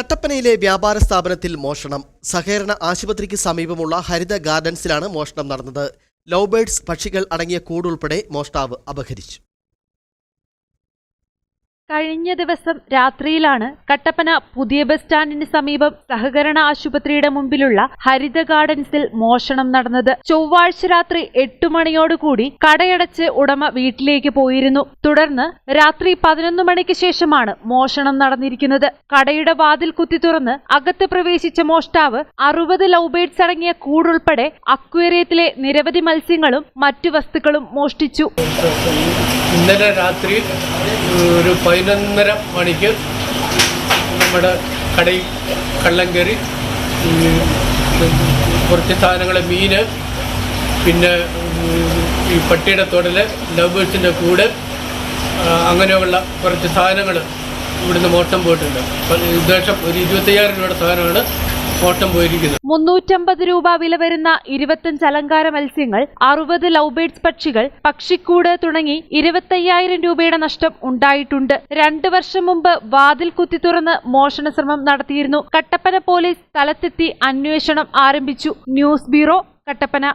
കട്ടപ്പനയിലെ വ്യാപാര സ്ഥാപനത്തിൽ മോഷണം. സഹകരണ ആശുപത്രിക്ക് സമീപമുള്ള ഹരിത ഗാർഡൻസിലാണ് മോഷണം നടന്നത്. ലവ് ബേർഡ്സ് പക്ഷികൾ അടങ്ങിയ കൂടുൾപ്പെടെ മോഷ്ടാവ് അപഹരിച്ചു. കഴിഞ്ഞ ദിവസം രാത്രിയിലാണ് കട്ടപ്പന പുതിയ ബസ് സ്റ്റാൻഡിന് സമീപം സഹകരണ ആശുപത്രിയുടെ മുമ്പിലുള്ള ഹരിത ഗാർഡൻസിൽ മോഷണം നടന്നത്. ചൊവ്വാഴ്ച രാത്രി എട്ടു മണിയോടുകൂടി കടയടച്ച് ഉടമ വീട്ടിലേക്ക് പോയിരുന്നു. തുടർന്ന് രാത്രി പതിനൊന്ന് മണിക്ക് ശേഷമാണ് മോഷണം നടന്നിരിക്കുന്നത്. കടയുടെ വാതിൽ കുത്തി തുറന്ന് അകത്ത് പ്രവേശിച്ച മോഷ്ടാവ് അറുപത് ലവ് ബേഡ്സ് അടങ്ങിയ കൂടുൾപ്പെടെ അക്വേറിയത്തിലെ നിരവധി മത്സ്യങ്ങളും മറ്റു വസ്തുക്കളും മോഷ്ടിച്ചു. ഇന്നലെ രാത്രി ഒരു പതിനൊന്നര മണിക്ക് നമ്മുടെ കടയിൽ കള്ളം കയറി കുറച്ച് സാധനങ്ങൾ മീന് പിന്നെ ഈ പട്ടിയുടെ തൊടൽ ലവ് ബേഴ്സിന്റെ കൂട് അങ്ങനെയുള്ള കുറച്ച് സാധനങ്ങൾ ഇവിടുന്ന് മോട്ടം പോയിട്ടുണ്ട്. ഉദ്ദേശം ഒരു ഇരുപത്തയ്യായിരം രൂപയുടെ സാധനമാണ് മോട്ടം പോയിരിക്കുന്നത് മുന്നൂറ്റമ്പത് രൂപ വില വരുന്ന ഇരുപത്തഞ്ച് അലങ്കാര മത്സ്യങ്ങൾ അറുപത് ലവ് ബേഡ്സ് പക്ഷികൾ പക്ഷിക്കൂട് തുടങ്ങി ഇരുപത്തയ്യായിരം രൂപയുടെ നഷ്ടം ഉണ്ടായിട്ടുണ്ട്. രണ്ട് വർഷം മുമ്പ് വാതിൽ കുത്തി തുറന്ന് മോഷണ ശ്രമം നടത്തിയിരുന്നു. കട്ടപ്പന പോലീസ് സ്ഥലത്തെത്തി അന്വേഷണം ആരംഭിച്ചു. News bureau Kattappana.